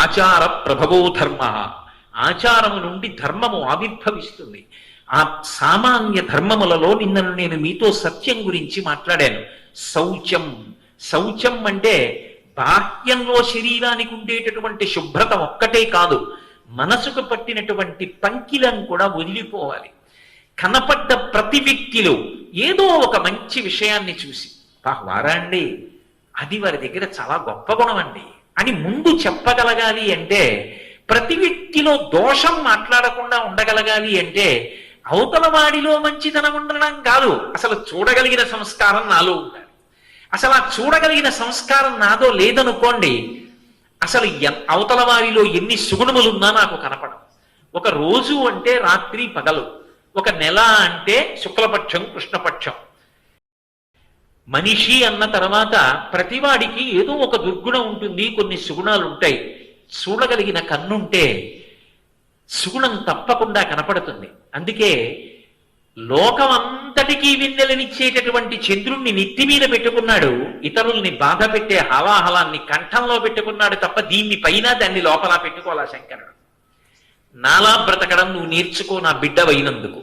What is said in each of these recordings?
ఆచార ప్రభవో ధర్మ. ఆచారము నుండి ధర్మము ఆవిర్భవిస్తుంది. ఆ సామాన్య ధర్మములలో నిన్నను నేను మీతో సత్యం గురించి మాట్లాడాను. శౌచం. శౌచం అంటే బాహ్యంలో శరీరానికి ఉండేటటువంటి శుభ్రత ఒక్కటే కాదు మనసుకు పట్టినటువంటి పంకిలం కూడా వదిలిపోవాలి. కనపడ్డ ప్రతి వ్యక్తిలో ఏదో ఒక మంచి విషయాన్ని చూసి వారా అండి? అది వారి దగ్గర చాలా గొప్ప గుణం అండి. అని ముందు చెప్పగలగాలి అంటే ప్రతి వ్యక్తిలో దోషం మాట్లాడకుండా ఉండగలగాలి అంటే అవతల వాడిలో మంచితనం ఉండడం కాదు. అసలు చూడగలిగిన సంస్కారం నాలో ఉండాలి. అసలు ఆ చూడగలిగిన సంస్కారం నాదో లేదనుకోండి అసలు అవతల వారిలో ఎన్ని సుగుణములున్నా నాకు కనపడం ఒక రోజు అంటే రాత్రి పగలు ఒక నెల అంటే శుక్లపక్షం కృష్ణపక్షం. మనిషి అన్న తర్వాత ప్రతివాడికి ఏదో ఒక దుర్గుణం ఉంటుంది కొన్ని సుగుణాలు ఉంటాయి. చూడగలిగిన కన్నుంటే సుగుణం తప్పకుండా కనపడుతుంది. అందుకే లోకమంతటికీ వెన్నెలనిచ్చేటటువంటి చంద్రుణ్ణి నెత్తి మీద పెట్టుకున్నాడు ఇతరుల్ని బాధ పెట్టే హలాహలాన్ని కంఠంలో పెట్టుకున్నాడు తప్ప దీన్ని పైన దాన్ని లోపల పెట్టుకోవాలా శంకరుడు? నాలా బ్రతకడం నువ్వు నేర్చుకో నా బిడ్డవైనందుకు.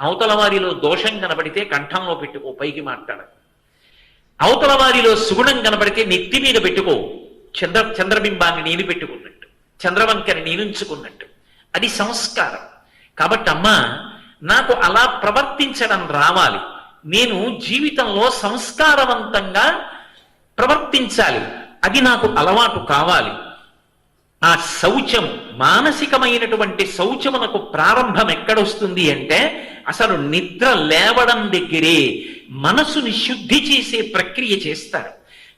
అవతల వారిలో దోషం కనబడితే కంఠంలో పెట్టుకో పైకి మాట్లాడదు అవతల వారిలో సుగుణం కనబడితే నెత్తి మీద పెట్టుకో. చంద్ర చంద్రబింబాన్ని నేను పెట్టుకున్నట్టు. చంద్రవంకని నేనుంచుకున్నట్టు. అది సంస్కారం. కాబట్టి అమ్మా నాకు అలా ప్రవర్తించడం రావాలి. నేను జీవితంలో సంస్కారవంతంగా ప్రవర్తించాలి. అది నాకు అలవాటు కావాలి. ఆ శౌచం మానసికమైనటువంటి శౌచమునకు ప్రారంభం ఎక్కడొస్తుంది అంటే అసలు నిద్ర లేవడం దగ్గరే. మనసుని శుద్ధి చేసే ప్రక్రియ చేస్తారు.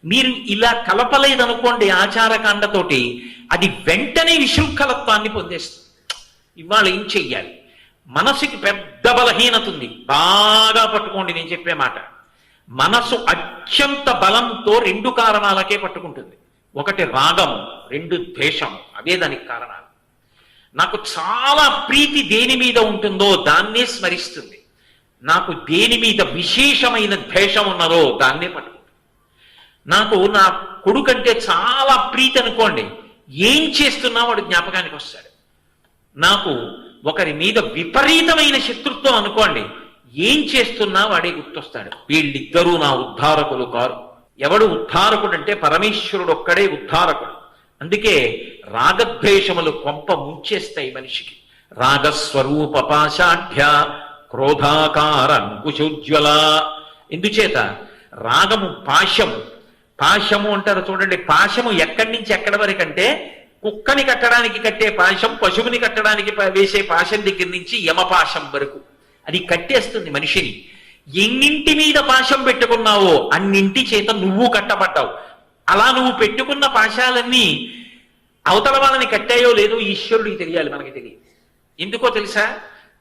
మీరు ఇలా కలపలేదనుకోండి ఆచారకాండతోటి అది వెంటనే విశృంఖలత్వాన్ని పొందేస్తుంది. ఇవాళ ఏం చెయ్యాలి? మనసుకి పెద్ద బలహీనత ఉంది. బాగా పట్టుకోండి నేను చెప్పే మాట. మనసు అత్యంత బలంతో రెండు కారణాలకే పట్టుకుంటుంది. ఒకటి రాగం రెండు ద్వేషం అవే దానికి కారణాలు. నాకు చాలా ప్రీతి దేని మీద ఉంటుందో దాన్నే స్మరిస్తుంది. నాకు దేని మీద విశేషమైన ద్వేషం ఉన్నదో దాన్నే పట్టుకుంటుంది నాకు నా కొడుకంటే చాలా ప్రీతి అనుకోండి ఏం చేస్తున్నా వాడు జ్ఞాపకానికి వస్తాడు. నాకు ఒకరి మీద విపరీతమైన శత్రుత్వం అనుకోండి ఏం చేస్తున్నా వాడే గుర్తొస్తాడు. వీళ్ళిద్దరూ నా ఉద్ధారకులు కారు. ఎవడు ఉద్ధారకుడు అంటే పరమేశ్వరుడు ఒక్కడే ఉద్ధారకుడు. అందుకే రాగద్వేషములు కొంప ముంచేస్తాయి మనిషికి. రాగస్వరూప పాశాఢ్య క్రోధాకార అంకుశోజ్వల. ఎందుచేత? రాగము పాశము. పాశము అంటారు చూడండి పాశము ఎక్కడి నుంచి ఎక్కడి వరకు అంటే కుక్కని కట్టడానికి కట్టే పాశం పశువుని కట్టడానికి వేసే పాశం దగ్గర నుంచి యమపాశం వరకు. అది కట్టేస్తుంది మనిషిని. ఎన్నింటి మీద పాశం పెట్టుకున్నావో అన్నింటి చేత నువ్వు కట్టబడ్డావు. అలా నువ్వు పెట్టుకున్న పాశాలన్నీ అవతల వాళ్ళని కట్టాయో లేదో ఈశ్వరుడికి తెలియాలి మనకి తెలియదు ఎందుకో తెలుసా?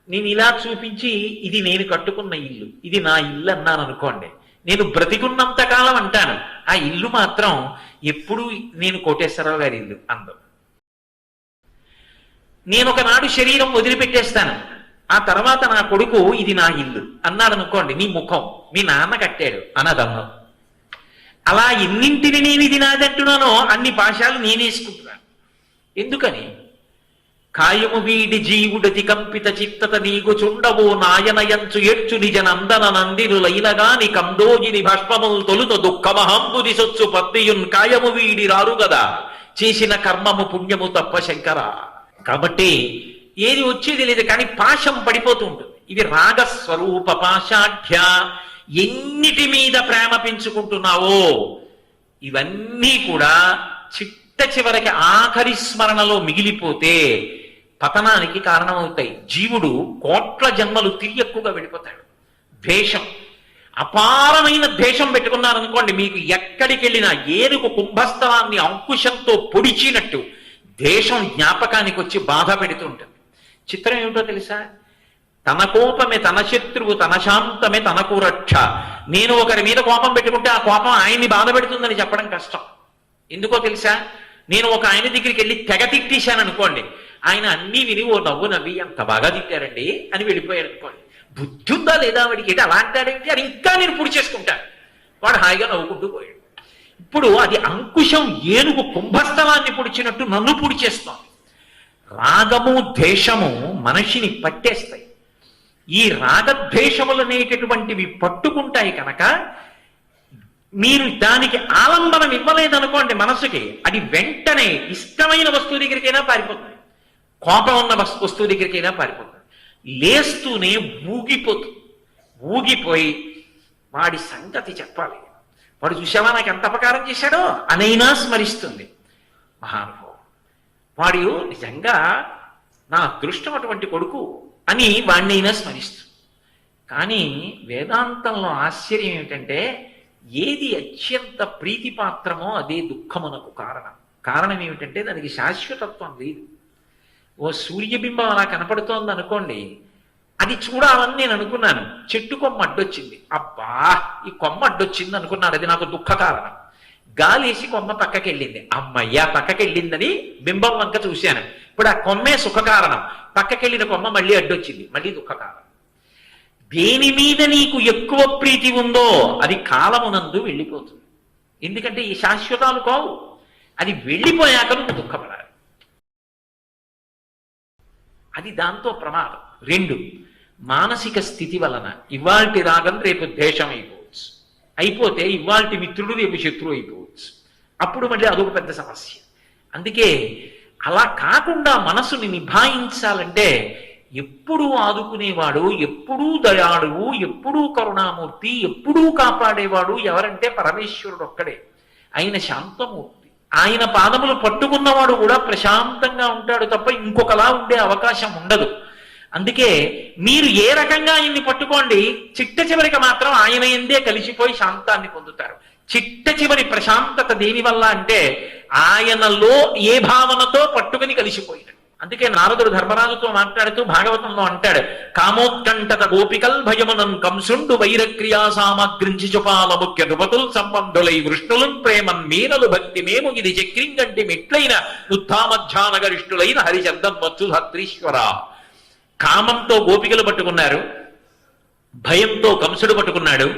నేను ఇలా చూపించి ఇది నేను కట్టుకున్న ఇల్లు. ఇది నా ఇల్లు అన్నాను అనుకోండి. నేను బ్రతికున్నంత కాలం అంటాను. ఆ ఇల్లు మాత్రం ఎప్పుడు నేను కోటేశ్వరరావు గారి ఇల్లు అందం. నేను ఒకనాడు శరీరం వదిలిపెట్టేస్తాను. ఆ తర్వాత నా కొడుకు ఇది నా ఇల్లు అన్నాడు అనుకోండి నీ ముఖం మీ నాన్న కట్టాడు అన్నదన్నం అలా ఎన్నింటిని నేను ఇది నాదంటున్నానో అన్ని పాశాలు నేనేసుకుంటున్నాను. ఎందుకని? కాయము వీడి జీవుడతి కంపిత చిత్తత నీకు చుండవో నాయనయంచు ఎడ్చు నిజ నందన నందిరులైనగాని కందోగిని భస్మములు తొలుత దుఃఖమహంబుది సొచ్చు పత్తియున్ కాయము వీడి రారు గదా. చేసిన కర్మము పుణ్యము తప్ప శంకర. కాబట్టి ఏది వచ్చేది లేదు కానీ పాశం పడిపోతూ ఉంటుంది ఇది రాగస్వరూప పాశాఢ్య ఎన్నిటి మీద ప్రేమ పెంచుకుంటున్నావో ఇవన్నీ కూడా చిట్ట చివరికి ఆఖరి స్మరణలో మిగిలిపోతే పతనానికి కారణమవుతాయి. జీవుడు కోట్ల జన్మలు తిరియక్కువగా వెళ్ళిపోతాడు ద్వేషం. అపారమైన ద్వేషం పెట్టుకున్నారనుకోండి మీకు ఎక్కడికి వెళ్ళినా ఏనుగు కుంభస్థలాన్ని అంకుశంతో పొడిచినట్టు ద్వేషం జ్ఞాపకానికి వచ్చి బాధ పెడుతుంటుంది చిత్రం ఏమిటో తెలుసా? తన కోపమే తన శత్రువు తన శాంతమే తనకు రక్ష. నేను ఒకరి మీద కోపం పెట్టుకుంటే ఆ కోపం ఆయన్ని బాధ పెడుతుందని చెప్పడం కష్టం. ఎందుకో తెలుసా? నేను ఒక ఆయన దగ్గరికి వెళ్ళి తెగ తిట్టేశాను అనుకోండి ఆయన అన్ని విని ఓ నవ్వు నవ్వి ఎంత బాగా తిట్టారండి అని వెళ్ళిపోయాడు అనుకోండి. బుద్ధి ఉందా లేదా వాడికి? ఏంటి అలా అంటాడేంటి? అని ఇంకా నేను పుడి చేసుకుంటాను. వాడు హాయిగా నవ్వుకుంటూ పోయాడు. ఇప్పుడు అది అంకుశం ఏనుగు కుంభస్థలాన్ని పొడిచినట్టు నన్ను పొడిచేస్తోంది రాగము ద్వేషము మనిషిని పట్టేస్తాయి. ఈ రాగద్వేషములు అనేటటువంటివి పట్టుకుంటాయి కనుక మీరు దానికి ఆలంబనం ఇవ్వలేదనుకోండి మనసుకి అది వెంటనే ఇష్టమైన వస్తువు దగ్గరికైనా పారిపోతుంది. కోపం ఉన్న వస్తువు దగ్గరికైనా పారిపోతుంది లేస్తూనే ఊగిపోతుంది ఊగిపోయి వాడి సంగతి చెప్పాలి. వాడు చూసావా నాకు ఎంత అపకారం చేశాడో? అనైనా స్మరిస్తుంది. మహానుభావం వాడు నిజంగా నా అదృష్టం అటువంటి కొడుకు అని వాణ్ణైనా స్మరిస్తుంది కానీ వేదాంతంలో ఆశ్చర్యం ఏమిటంటే ఏది అత్యంత ప్రీతిపాత్రమో అదే దుఃఖమునకు కారణం. కారణం ఏమిటంటే దానికి శాశ్వతత్వం లేదు. ఓ సూర్యబింబం అలా కనపడుతోంది అనుకోండి అది చూడాలని నేను అనుకున్నాను. చెట్టు కొమ్మ అడ్డొచ్చింది. అబ్బా ఈ కొమ్మ అడ్డొచ్చింది అనుకున్నాను. అది నాకు దుఃఖ కారణం. గాలేసి కొమ్మ పక్కకి వెళ్ళింది అమ్మయ్యా పక్కకి వెళ్ళిందని బింబం వంక చూశాను. ఇప్పుడు ఆ కొమ్మే సుఖ కారణం. పక్కకెళ్ళిన కొమ్మ మళ్ళీ అడ్డొచ్చింది. మళ్ళీ దుఃఖకారణం దేని మీద నీకు ఎక్కువ ప్రీతి ఉందో అది కాలమునందు వెళ్ళిపోతుంది. ఎందుకంటే ఈ శాశ్వతాలు కావు. అది వెళ్ళిపోయాక నువ్వు దుఃఖపడాలి. అది దాంతో ప్రమాదం. రెండు మానసిక స్థితి వలన ఇవాల్టి రాగం రేపు ద్వేషం అయిపోవచ్చు అయిపోతే ఇవాల్టి మిత్రుడు రేపు శత్రువు అయిపోవచ్చు అప్పుడు మళ్ళీ అదొక పెద్ద సమస్య. అందుకే అలా కాకుండా మనసుని నిభాయించాలంటే ఎప్పుడూ ఆదుకునేవాడు ఎప్పుడూ దయాళువు ఎప్పుడూ కరుణామూర్తి ఎప్పుడూ కాపాడేవాడు ఎవరంటే పరమేశ్వరుడు ఒక్కడే. ఆయన శాంతమూర్తి. ఆయన పాదములు పట్టుకున్నవాడు కూడా ప్రశాంతంగా ఉంటాడు తప్ప ఇంకొకలా ఉండే అవకాశం ఉండదు. అందుకే మీరు ఏ రకంగా ఆయన్ని పట్టుకోండి చిట్ట చివరికి మాత్రం ఆయన ఎందే కలిసిపోయి శాంతాన్ని పొందుతారు. చిట్ట చివరి ప్రశాంతత దేని వల్ల అంటే ఆయనలో ఏ భావనతో పట్టుకుని కలిసిపోయినట్టు. అందుకే నారదుడు ధర్మరాజుతో మాట్లాడుతూ భాగవతంలో అంటాడు కామోత్కంఠత గోపికల్ భయమునం కంసుండు వైరక్రియా సామగ్రించి చుపాల ముఖ్య ధృపతుల్ సంబంధులై వృష్ణులున్ ప్రేమన్ మీనలు భక్తి మేము ఇది చక్రింగంటి మెట్లైన ఉత్థామధ్యానగరిష్ఠులైన హరిచందం వచ్చు ధత్రీశ్వర కామంతో గోపికలు పట్టుకున్నారు భయంతో కంసుడు పట్టుకున్నాడు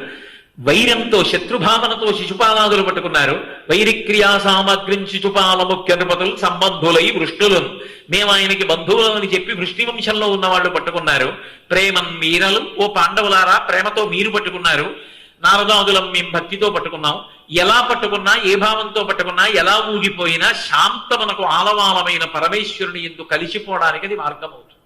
వైరంతో శత్రుభావనతో శిశుపాలాదులు పట్టుకున్నారు. వైరిక్రియా సామగ్రిం శిశుపాల ముఖ్య నృపతులు సంబంధులై వృష్ణులు. మేము ఆయనకి బంధువులని చెప్పి వృష్ణివంశంలో ఉన్న వాళ్ళు పట్టుకున్నారు. ప్రేమం మీరలు ఓ పాండవులారా ప్రేమతో మీరు పట్టుకున్నారు. నారదాదులం మేము భక్తితో పట్టుకున్నాం. ఎలా పట్టుకున్నా ఏ భావంతో పట్టుకున్నా ఎలా ఊగిపోయినా శాంతమునకు ఆలవాలమైన పరమేశ్వరుని ఎందు కలిసిపోవడానికి అది మార్గం అవుతుంది